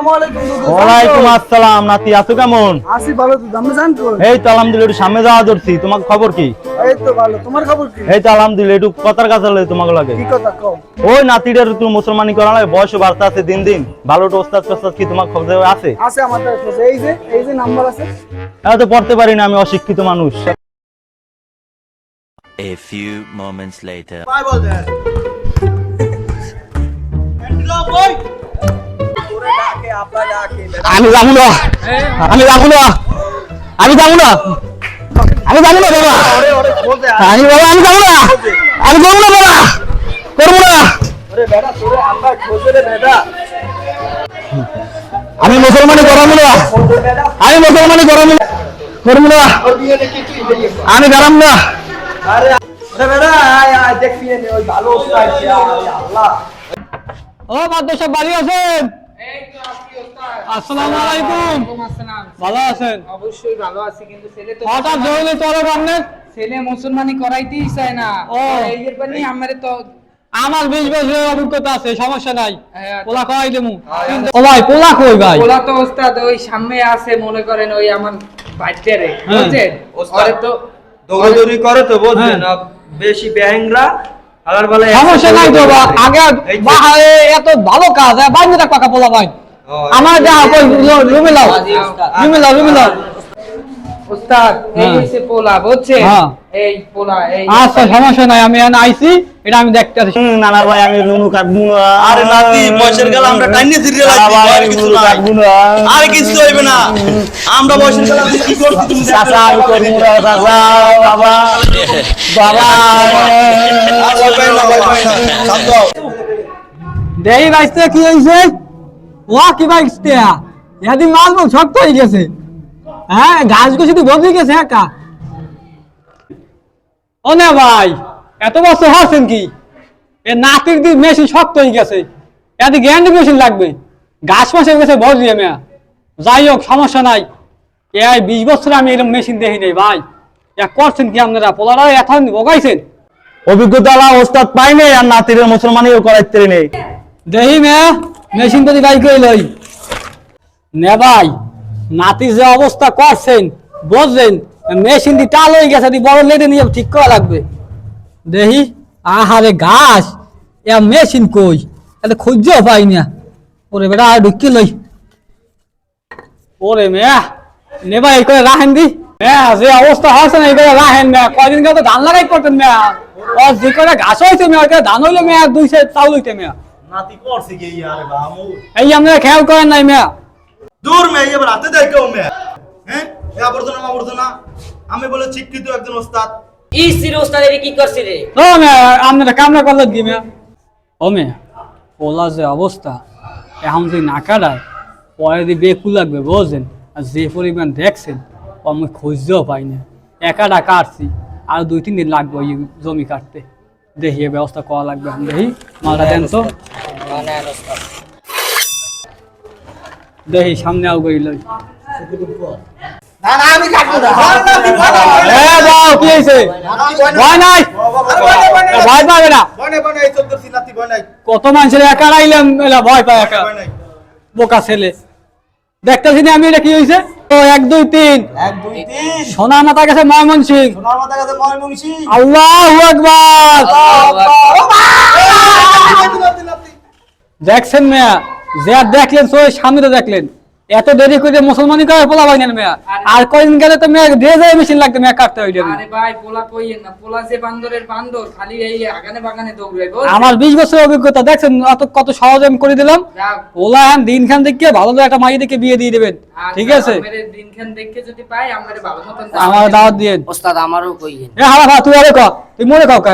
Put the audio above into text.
আসসালামু আলাইকুম দুদু ওয়ালাইকুম আসসালাম নাতি আছো কেমন? ভালো আমি এই তো আলহামদুলিল্লাহ সামনে যাওয়া ধরছি। তোমার খবর কি? এই তো ভালো তোমার খবর কি? এই তো আলহামদুলিল্লাহ একটু কথার কাছে হলে তোমাকে লাগে। কি কথা কও? ওই নাতিটার মুসলমানি করা লাগে বয়স বাড়তে আছে দিন দিন। ভালো ওস্তাদ কি তোমার খবর আছে? আছে আমার কাছে এই যে এই যে নাম্বার আছে। আমি তো পড়তে পারি না আমি অশিক্ষিত মানুষ। A few moments later. আমি যাব না। আমি যাব না। আমি যাব না। আমি যাব না বাবা। আমি বাবা আমি যাব না। আমি যাব না বাবা। করব না। আমি মুসলমানি করাবো না। আমি মুসলমানি করাবো না। করব না। আমি গেলাম না। ও মাদ্রাসা বাড়ি আছেন? আসসালামু আলাইকুম। ভালো আছেন? অবশ্যই ভালো আছি কিন্তু ছেলে তো হঠাৎ জরুরি তলব আপনার ছেলে মুসলমানি করাইতেই চায় না। এই এর পানি আমারে তো আমার বিশ বছরের অভিজ্ঞতা আছে সমস্যা নাই। হ্যাঁ, পোলা খাওয়াই দেবো। ও ভাই পোলা কই ভাই? ওলা তো ওস্তাদ ওই সামনে আছে মনে করেন ওই আমার বাচ্চারে হ্যাঁ। বুঝছেন? ওরে তো দৌড়াদৌড়ি করে তো বলছেন হ্যাঁ। বেশি ব্যাংরা সমস্যা নাই তো আগে বা- এ- এত ভালো কাজ হ্যাঁ পোলা ভাই। আমার যা কই রুমে লাও রুমে লাও রুমে লাও এই হ্যাঁ। হইছে পোলা বুঝছেন? হ্যাঁ। এই পোলা এই আচ্ছা সমস্যা নাই আমি এখানে আইছি এটা আমি দেখতে আছি নানা ভাই আমি নুনু কাটবো আরে নাতি বয়সের গেল আমরা টাইনে সিরিয়াল আর কিছু কাটবো না আর কিছু হইবে না। আমরা বয়সের গেল কি করছি তুমি? চাচা আমি করব না চাচা বাবা। বাবা। আর ভয় না, ভয় পাই না। শান্ত দেই বাইসতে কি হইছে? ওয়া কি বাইসতে ইয়াদি মাল বল শক্ত হয়ে গেছে হ্যাঁ ঘাস গুছি তো বদলে গেছে একা। ও না ভাই এত বছর হচ্ছেন কি? এ নাতির দি মেশিন শক্ত হয়ে গেছে। এতে গ্যান্ডি মেশিন লাগবে। গাছ মাসে গেছে বড় দিয়ে মেয়া। যাই হোক সমস্যা নাই। এই বিশ বছর আমি এরকম মেশিন দেখি নাই ভাই। এ করছেন কি আপনারা? পোলারা এখন বগাইছেন অভিজ্ঞতা ওস্তাদ পাই নাই আর নাতির মুসলমানিও করাইতে নেই। দেহি মে মেশিন যদি বাই করে লই। নে ভাই নাতির যে অবস্থা করছেন বুঝলেন? মেশিন দি টাল হয়ে গেছে বড় লেদে নিয়ে ঠিক করা লাগবে। দেহি আহারে ঘাস এ মেশিন কই? এত খুঁজেও পাই না। ওরে বেটা আর ঢুকি লই। ওরে মেয়া নে ভাই এই করে রাখেন দি। মেয়া যে অবস্থা হয়েছে না এই করে রাখেন মেয়া? কয়দিন গেলে তো ধান লাগাই করতেন মেয়া। ও যে করে ঘাস হয়েছে মেয়া করে ধান হইলে মেয়া দুই সে চাউল হইতে মেয়া। নাতি করছে কি আরে বামু এই আপনারা খেয়াল করেন নাই মেয়া। দূর মে এবার হাতে দেখো মে হ্যাঁ এ আবর্জনা আবর্জনা আমি বলে শিক্ষিত একজন ওস্তাদ ইসির ওস্তাদ এর কি করছি রে ও মেয়া আপনারা কামনা করলেন কি মেয়া ও মেয়া ওলা যে অবস্থা এখন যদি না কাটায় পরে যদি বেকু লাগবে বুঝছেন আর যে পরিমাণ দেখছেন আমি খুঁজতেও পাই না একাটা কাটছি আর দুই তিন দিন লাগবে ওই জমি কাটতে দেখি এ ব্যবস্থা করা লাগবে আমি দেখি মালটা দেন তো দেখি সামনে আউ এ কি হইছে ভয় নাই ভয় পাবে না কত মানুষের একা রাইলাম এলা ভয় পায় একা বোকা ছেলে দেখতেছি না আমি এটা কি হয়েছে ও এক দুই তিন এক দুই সোনা মাথা গেছে ময়মন সিং সোনার আল্লাহ আকবার দেখছেন মেয়া যে দেখলেন সো সামনে দেখলেন। এত দেরি করে মুসলমানি করে পোলা বাইনেন মেয়া আর কয়দিন গেলে তো মেয়া দিয়ে যায় মেশিন লাগতো মেয়া কাটতে হইল আরে ভাই পোলা কইয়েন না? পোলা যে বান্দরের বান্দর খালি এই আগানে বাগানে দৌড়াই আমার বিশ বছরের অভিজ্ঞতা দেখছেন অত কত সহজ আমি করে দিলাম? ওলা এখন দিন খান দেখে ভালো একটা মাই দেখে বিয়ে দিয়ে দিবেন। ঠিক আছে? দিনখান দেখে যদি পাই আমারে ভালো মতন আমার দাওয়াত দিয়ে ওস্তাদ আমারও কইয়েন এ হালা তুই আরে ক। তুই মনে খাও কা